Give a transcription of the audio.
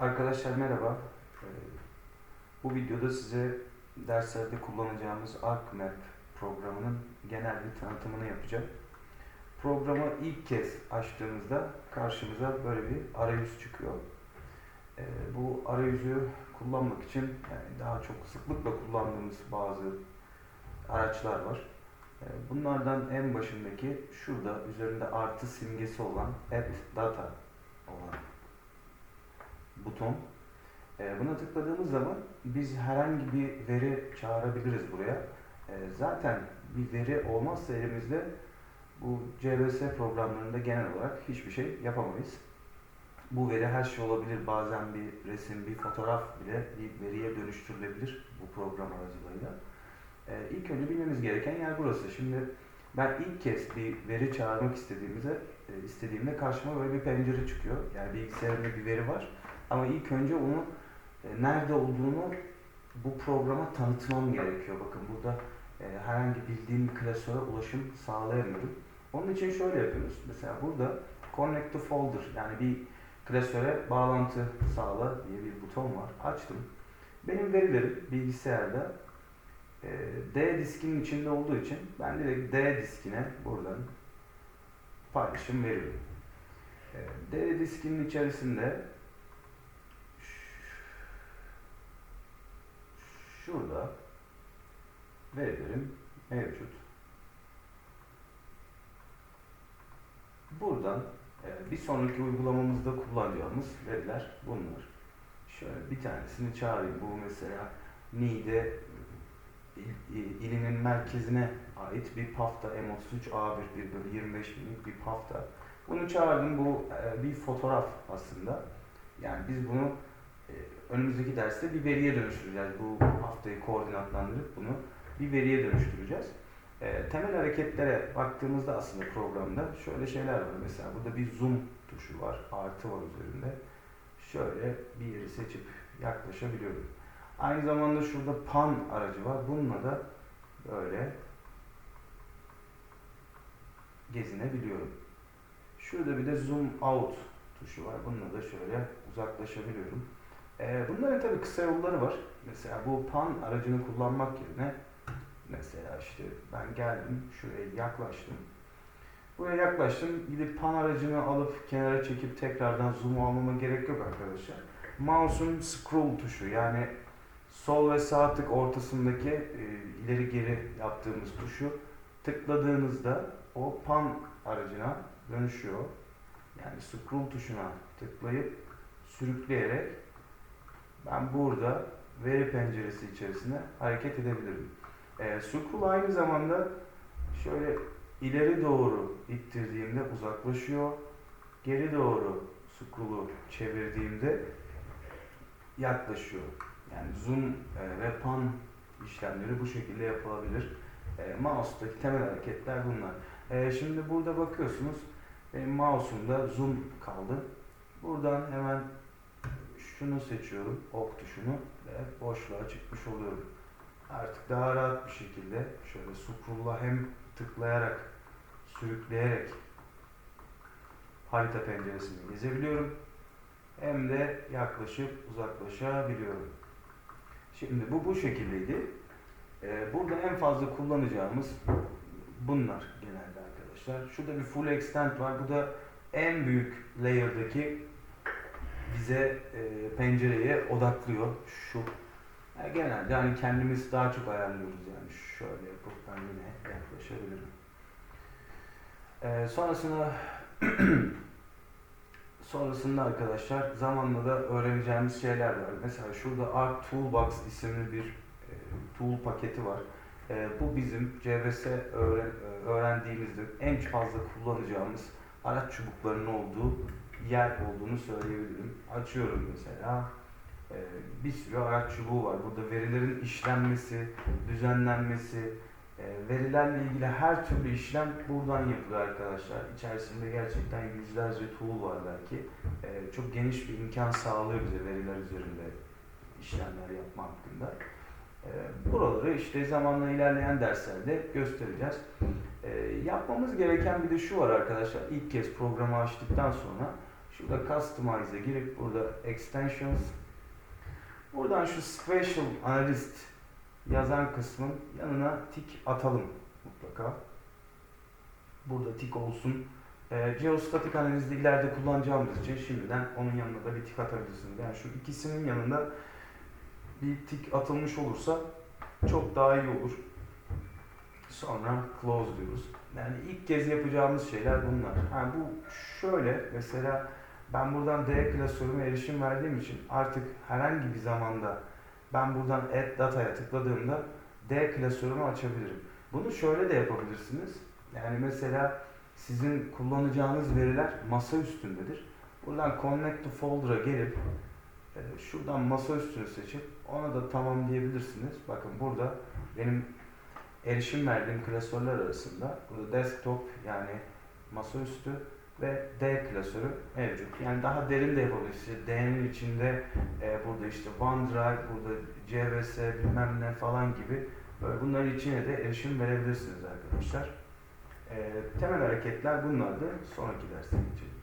Arkadaşlar merhaba. Ee, Bu videoda size derslerde kullanacağımız ArcMap programının genel bir tanıtımını yapacağım. Programı ilk kez açtığımızda karşımıza böyle bir arayüz çıkıyor. Ee, Bu arayüzü kullanmak için daha çok sıklıkla kullandığımız bazı araçlar var. Ee, Bunlardan en başındaki şurada üzerinde artı simgesi olan Add Data olan buton. Ee, Buna tıkladığımız zaman biz herhangi bir veri çağırabiliriz buraya. Ee, Zaten bir veri olmazsa elimizde bu CBS programlarında genel olarak hiçbir şey yapamayız. Bu veri her şey olabilir. Bazen bir resim, bir fotoğraf bile bir veriye dönüştürülebilir bu program aracılığıyla. Ee, İlk önce bilmemiz gereken yer burası. Şimdi ben ilk kez bir veri çağırmak istediğimizde e, istediğimde karşıma böyle bir pencere çıkıyor. Yani bilgisayarımda bir veri var. Ama ilk önce onu e, nerede olduğunu bu programa tanıtmam gerekiyor. Bakın burada e, herhangi bildiğim bir klasöre ulaşım sağlayamıyorum. Onun için şöyle yapıyoruz. Mesela burada Connect to Folder yani bir klasöre bağlantı sağla diye bir buton var. Açtım. Benim verilerim bilgisayarda e, D diskinin içinde olduğu için ben direkt D diskine buradan paylaşım veriyorum. E, D diskinin içerisinde şurada verilerim mevcut. Buradan e, bir sonraki uygulamamızda kullanacağımız veriler bunlar. Şöyle bir tanesini çağırayım. Bu mesela Niğde il- il- ilinin merkezine ait bir pafta M33 A1 bir böyle 25 binlik bir pafta. Bunu çağırdım. Bu e, bir fotoğraf aslında. Yani biz bunu e, önümüzdeki derste bir veriye dönüştüreceğiz. Bu haftayı koordinatlandırıp bunu bir veriye dönüştüreceğiz. E, temel hareketlere baktığımızda aslında programda şöyle şeyler var. Mesela burada bir zoom tuşu var. Artı var üzerinde. Şöyle bir yeri seçip yaklaşabiliyorum. Aynı zamanda şurada pan aracı var. Bununla da böyle gezinebiliyorum. Şurada bir de zoom out tuşu var. Bununla da şöyle uzaklaşabiliyorum. Ee, bunların tabii kısa yolları var. Mesela bu pan aracını kullanmak yerine mesela işte ben geldim şuraya yaklaştım. Buraya yaklaştım. Gidip pan aracını alıp kenara çekip tekrardan zoom almama gerek yok arkadaşlar. Mouse'un scroll tuşu yani sol ve sağ tık ortasındaki e, ileri geri yaptığımız tuşu tıkladığınızda o pan aracına dönüşüyor. Yani scroll tuşuna tıklayıp sürükleyerek ben burada veri penceresi içerisinde hareket edebilirim. E, scroll aynı zamanda şöyle ileri doğru ittirdiğimde uzaklaşıyor. Geri doğru scroll'u çevirdiğimde yaklaşıyor. Yani zoom e, ve pan işlemleri bu şekilde yapılabilir. E, mouse'daki temel hareketler bunlar. E, şimdi burada bakıyorsunuz benim mouse'umda zoom kaldı. Buradan hemen şunu seçiyorum, ok tuşunu ve boşluğa çıkmış oluyorum. Artık daha rahat bir şekilde şöyle scroll'la hem tıklayarak, sürükleyerek harita penceresini gezebiliyorum. Hem de yaklaşıp uzaklaşabiliyorum. Şimdi bu bu şekildeydi. Ee, burada en fazla kullanacağımız bunlar genelde arkadaşlar. Şurada bir full extent var. Bu da en büyük layer'daki bize e, pencereye odaklıyor. Şu yani genelde hani kendimiz daha çok ayarlıyoruz yani şöyle yapıp ben yine yaklaşabilirim. Ee, sonrasında sonrasında arkadaşlar zamanla da öğreneceğimiz şeyler var. Mesela şurada Art Toolbox isimli bir e, tool paketi var. E, bu bizim CVS öğren, e, öğrendiğimizde en fazla kullanacağımız araç çubuklarının olduğu yer olduğunu söyleyebilirim. Açıyorum mesela. E, bir sürü araç çubuğu var. Burada verilerin işlenmesi, düzenlenmesi, e, verilerle ilgili her türlü işlem buradan yapılıyor arkadaşlar. İçerisinde gerçekten yüzlerce tool var belki. E, çok geniş bir imkan sağlıyor bize veriler üzerinde işlemler yapma hakkında. E, buraları işte zamanla ilerleyen derslerde göstereceğiz. E, yapmamız gereken bir de şu var arkadaşlar. İlk kez programı açtıktan sonra Şurada Customize'e girip burada Extensions. Buradan şu Spatial Analyst yazan kısmın yanına tik atalım mutlaka. Burada tik olsun. E, geostatik analizde ileride kullanacağımız için şimdiden onun yanına da bir tik atabilirsiniz. Yani şu ikisinin yanında bir tik atılmış olursa çok daha iyi olur. Sonra close diyoruz. Yani ilk kez yapacağımız şeyler bunlar. Ha, bu şöyle mesela ben buradan D klasörüme erişim verdiğim için artık herhangi bir zamanda ben buradan add data'ya tıkladığımda D klasörümü açabilirim. Bunu şöyle de yapabilirsiniz. Yani mesela sizin kullanacağınız veriler masa üstündedir. Buradan connect to folder'a gelip e, şuradan masa üstünü seçip ona da tamam diyebilirsiniz. Bakın burada benim erişim verdiğim klasörler arasında burada desktop yani masaüstü ve D klasörü mevcut. Yani daha derin de yapabilirsiniz. D'nin içinde e, burada işte OneDrive, burada CVS bilmem ne falan gibi böyle bunların içine de erişim verebilirsiniz arkadaşlar. E, temel hareketler bunlardı. Sonraki derste geçelim.